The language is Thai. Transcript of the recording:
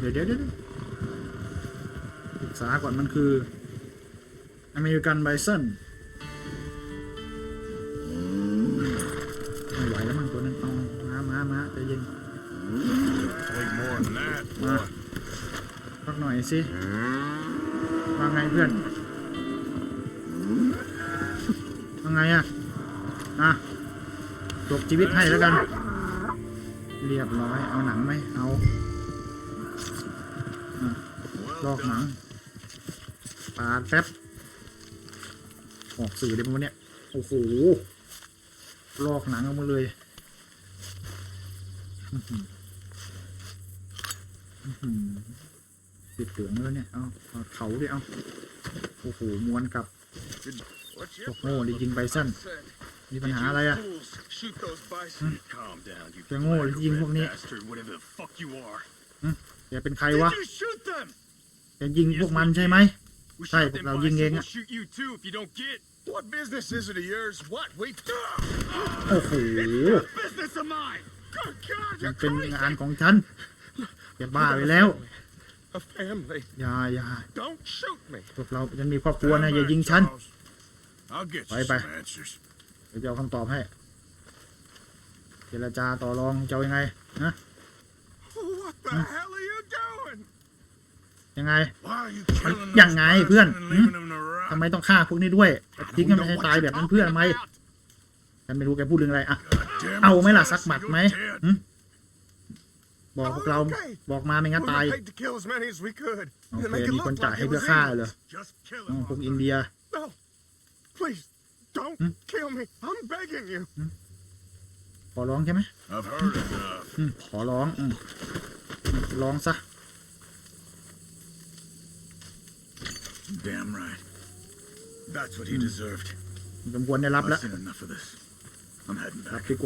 เดี๋ยวเดี๋ยวเดี๋ยวศึกษาก่อนมันคืออเมริกันไบเซนไม่ไหวแล้วมั้งตัวนั้นเอามามามาใจเย็นมาพักหน่อยสิว่าไงเพื่อนว่าไงอะอะจบชีวิตให้แล้วกัน เรียบร้อย เอาหนังไหมเอา ลอกหนังปาดแป๊บออกสื่อเลยมันเนี่ย โอ้โห ลอกหนังออกมาเลยอื้อหืออื้อหือติดเหลืองแล้วเนี่ยเอาเอาเขาดิเอาโอ้โหม้วนกลับ What's พวกโง่ดิยิงไบซันมีปัญหาอะไรอะ Shoot those bison. Calm down, you จะโง่หรือยิงพวกนี้ bastard, whatever the fuck you are. แกเป็นใครวะ Did you shoot them? แกยิงพวกมันใช่ไหม We Hey, shot them now bison. ying yang. We'll shoot you too if you don't get. What business is it of yours? What? Wait. โอ้โห business of mine. Good God, มั you're นเป็น crazy. งานของฉันแกบ้าไปแล้ว A family. อย่าอย่า Don't shoot me. พวกเราฉันมีครอบครัวนะอย่ายิงฉัน I'll get Bye, bye. answers. เดี๋ยวจะเอาคำตอบให้ เจรจาต่อรองจะเอายังไงนะ ยังไง Why are you มัน killing ยังไงเพื่อน and หึ leaving them to rot? ทำไมต้องฆ่าพวกนี้ด้วยทิ้งกันให้ตายแบบนั้นเพื่อทำไมฉันไม่รู้แกพูดเรื่องอะไรอะ Damn เอาไหม it, ล่ะ Jesse, สักหมัด you're ไหม dead. หึบอกพวกเราบอกมาไม่งั้น We ตาย were paid to kill as many as we could โอ and เค make it มีคน look จ่าย like ให้ it เพื่อ was ฆ่า easy. เหรอ Just kill อ๋อ him. พวกอินเดีย No, please don't Hmm? kill me. I'm begging you. ขอร้องใช่ไหม I've heard enough. อืมขอร้องอืมร้องซะ Damn right. That's what he deserved. สมควรได้รับแล้ว I've seen enough of this. I'm heading รับ back. ดีกว่า